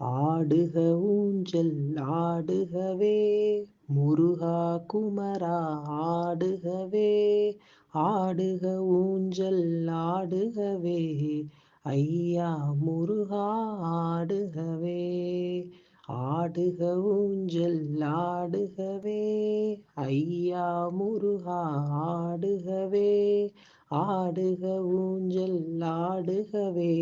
ஆடுக ஊஞ்சல் ஆடுகவே. முருகா குமரா ஆடுகவே. ஆடுக ஊஞ்சல் ஆடுகவே. ஐயா முருகா ஆடுகவே. ஆடுக ஊஞ்சல் ஆடுகவே. ஐயா முருகா ஆடுகவே. ஆடுக ஊஞ்சல் ஆடுகவே.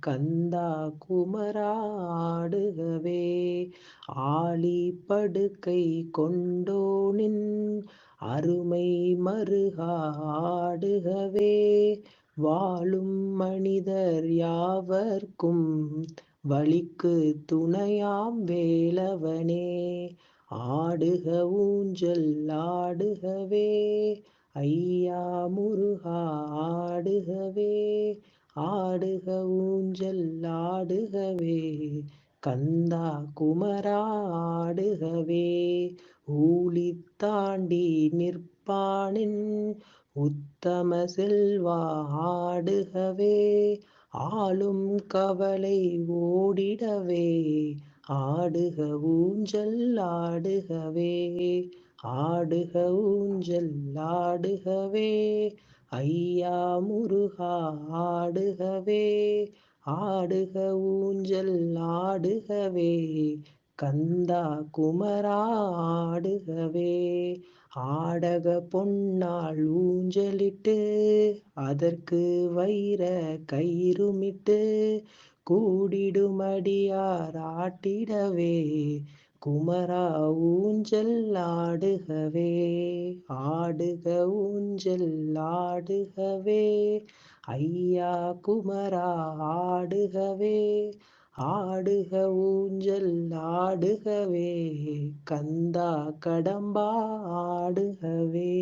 கந்தா குமரா ஆடுகவே. ஆளி படுக்கை கொண்டோனின் அருமை மருகா ஆடுகவே. வாழும் மனிதர் யாவர்க்கும் வழிக்கு துணையாம் வேலவனே. ஆடுக ஊஞ்சல் ஆடுகவே. ஐயா முருகா ஆடுகவே ஆடுக ஊஞ்சல் ஆடுகவே கந்தா குமரா ஆடுகவே ஊழி தாண்டி நிற்பானின் உத்தம செல்வா ஆடுகவே ஆளும் கவலை ஓடிடவே ஆடுக ஊஞ்சல் ஆடுகவே ஆடுக ஊஞ்சல் ஆடுகவே. ஐயா முருகா ஆடுகவே. ஆடுக ஊஞ்சல் ஆடுகவே. கந்தா குமரா ஆடுகவே. ஆடக பொன்னால் ஊஞ்சலிட்டு அதற்கு வைர கயிறுமிட்டு கூடிடுமடியார் ஆட்டிடவே. குமரா ஊஞ்சல் ஆடுகவே ஆடுக ஊஞ்சல் ஆடுகவே ஐயா குமரா ஆடுகவே ஆடுக ஊஞ்சல் ஆடுகவே கந்தா கடம்பா ஆடுகவே.